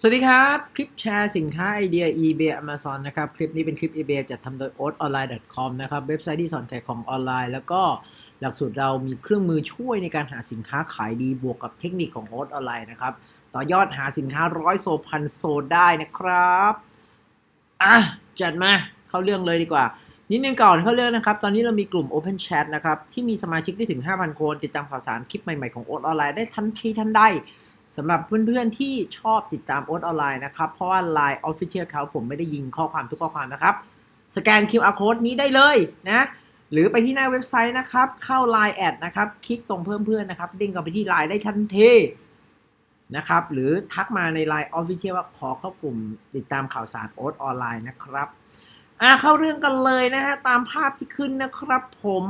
สวัสดีครับ คลิปแชร์สินค้าไอเดีย eBay Amazon นะครับ คลิปนี้เป็นคลิป eBay จัดทำโดย oatonline.com นะครับ เว็บไซต์ที่สอนขายของออนไลน์ แล้วก็หลักสูตรเรามีเครื่องมือช่วยในการหาสินค้าขายดีบวกกับเทคนิคของ o อ t ออนไลน์นะครับ ต่อยอดหาสินค้าร้อยโซพันโซได้นะครับอะจัดมาเข้าเรื่องเลยดีกว่า นิดนึงก่อนเข้าเรื่องนะครับ ตอนนี้เรามีกลุ่ม Open Chat นะครับที่มีสมาชิกได้ถึง 5,000 คน ติดตามข่าวสารคลิปใหม่ๆของโอ๊ตออนไลน์ได้ทันทีทันใด สำหรับเพื่อนๆที่ชอบติดตามโอ๊ตออนไลน์นะครับ เพราะว่า Line Official เขาผมไม่ได้ยิงข้อความทุกข้อความนะครับ สแกน QR Code นี้ได้เลยนะ หรือไปที่หน้าเว็บไซต์นะครับ เข้า Line แอดนะครับ คลิกตรงเพิ่มเพื่อนนะครับเด้งกลับไปที่ Line ได้ทันทีนะครับ หรือทักมาใน Line Official ว่าขอเข้ากลุ่มติดตามข่าวสารโอ๊ตออนไลน์นะครับอ่าเข้าเรื่องกันเลยนะฮะตามภาพที่ขึ้นนะครับผม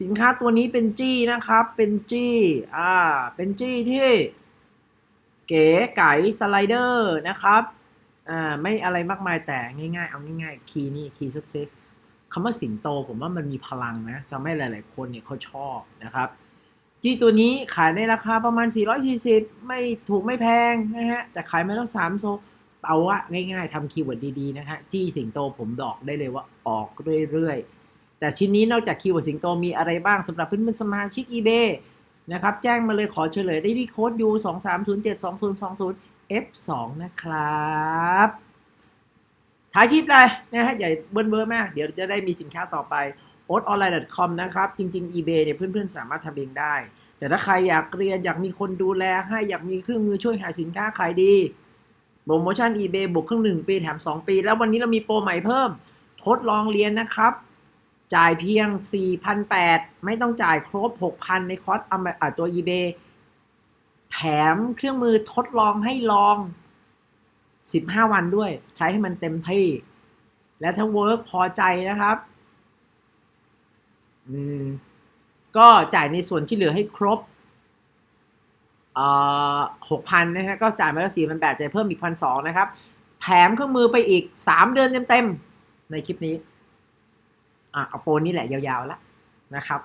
สินค้าตัวนี้เป็นจี้นะครับ เป็นจี้ อ่า เป็นจี้ที่ เก๋ไก๋สไลเดอร์นะครับ อ่า ไม่อะไรมากมายแต่ง่าย ๆ เอาง่ายๆ คีย์นี่ คีย์ success คำว่าสิงโตผมว่ามันมีพลังนะทำให้หลายๆ คนเนี่ยเขาชอบนะครับ จี้ตัวนี้ขายในราคาประมาณ 440 ไม่ถูกไม่แพงนะฮะ แต่ขายมาแล้ว3โซเอาอะง่ายๆทำคีย์เวิร์ดดีๆ นะฮะ จี้สิงโตผมบอกได้เลยว่าออกเรื่อยๆ แต่ชิ้นนี้นอกจากคีย์เวิร์ดสิงโตมีอะไรบ้างสำหรับเพื่อนๆสมาชิก eBay นะครับแจ้งมาเลยขอเฉลยได้ที่โค้ด U 2 3 0 7 2 0 2 0 F 2นะครับถ่ายคลิปเลยนะฮะอย่าเบิ้ลเบอร์มาก เดี๋ยวจะได้มีสินค้าต่อไป o t o n l i n e c o m นะครับ จริง ๆ eBay เนี่ยเพื่อนๆ สามารถทำเองได้ แต่ถ้าใครอยากเรียน อยากมีคนดูแลให้อยากมีเครื่องมือช่วยหาสินค้าขายดีโปรโมชั่น eBay บวกเครื่องหนึ่งปีแถม 2 ปี แล้ววันนี้เรามีโปรใหม่เพิ่ม ทดลองเรียนนะครับ จ่ายเพียง 4,800 ไม่ต้องจ่ายครบ 6,000 ในคอร์สอาตัว eBay แถมเครื่องมือทดลองให้ลอง 15 วันด้วย ใช้ให้มันเต็มที่ และถ้าเวิร์กพอใจนะครับอืมก็จ่ายในส่วนที่เหลือให้ครบเอ่อหกพันนะฮะก็จ่ายมาแล้วสี่พันแปดจ่ายเพิ่มอีกพันสองนะครับ แถมเครื่องมือไปอีกสามเดือนเต็มๆในคลิปนี้ อะเอาโปรนี่แหละยาวๆแล้วนะครับ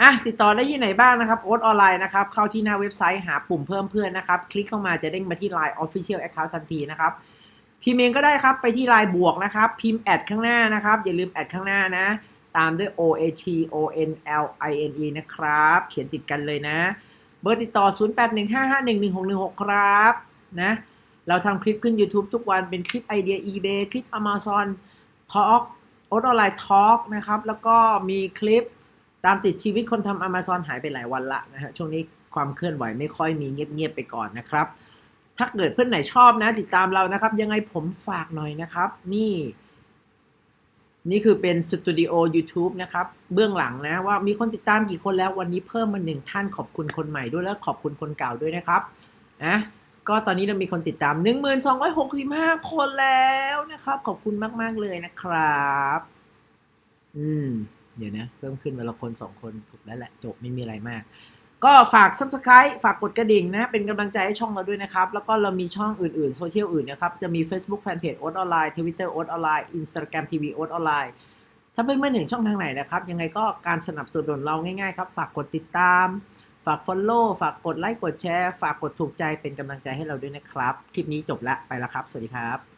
อะติดต่อได้ที่ไหนบ้างนะครับโอ๊ตออนไลน์นะครับเข้าที่หน้าเว็บไซต์หาปุ่มเพิ่มเพื่อนนะครับ คลิกเข้ามาจะเด้งมาที่ Line Official Account ทันทีนะครับพิมพ์เองก็ได้ครับไปที่ Line บวกนะครับ พิมพ์แอดข้างหน้านะครับ อย่าลืมแอดข้างหน้านะ ตามด้วย O A T O N L I N E นะครับ เขียนติดกันเลยนะ เบอร์ติดต่อ 0815511616 ครับนะเราทำคลิปขึ้น YouTube ทุกวันเป็นคลิปไอเดีย eBay คลิป Amazon Talk โอ๊ตออนไลน์ Talk นะครับ แล้วก็มีคลิปตามติดชีวิตคนทำ Amazon หายไปหลายวันละนะฮะช่วงนี้ความเคลื่อนไหวไม่ค่อยมีเงียบๆไปก่อนนะครับ ถ้าเกิดเพื่อนไหนชอบนะติดตามเรานะครับ ยังไงผมฝากหน่อยนะครับ นี่ นี่คือเป็นสตูดิโอ YouTube นะครับ เบื้องหลังนะว่ามีคนติดตามกี่คนแล้ววันนี้เพิ่มมาหนึ่งท่านขอบคุณคนใหม่ด้วยแล้วขอบคุณคนเก่าด้วยนะครับนะ ก็ตอนนี้เรามีคนติดตาม 1265 คนแล้วนะครับ ขอบคุณมาก ๆ เลยนะครับ อืม เดี๋ยวนะ เพิ่มขึ้นวันละคนสองคนถูกแล้วแหละ จบไม่มีอะไรมาก ก็ฝาก subscribe ฝากกดกระดิ่งนะ เป็นกำลังใจให้ช่องเราด้วยนะครับ แล้วก็เรามีช่องอื่นๆ โซเชียลอื่นนะครับ จะมี Facebook Fanpage โอ๊ตออนไลน์ Twitter โอ๊ตออนไลน์ Instagram TV โอ๊ตออนไลน์ถ้าเพื่อนไม่เห็นช่องทางไหนนะครับ ยังไงก็การสนับสนุนเราง่ายๆครับ ฝากกดติดตาม ฝาก Follow ฝากกดไลค์กดแชร์ ฝากกดถูกใจเป็นกำลังใจให้เราด้วยนะครับ คลิปนี้จบละไปแล้วครับ สวัสดีครับ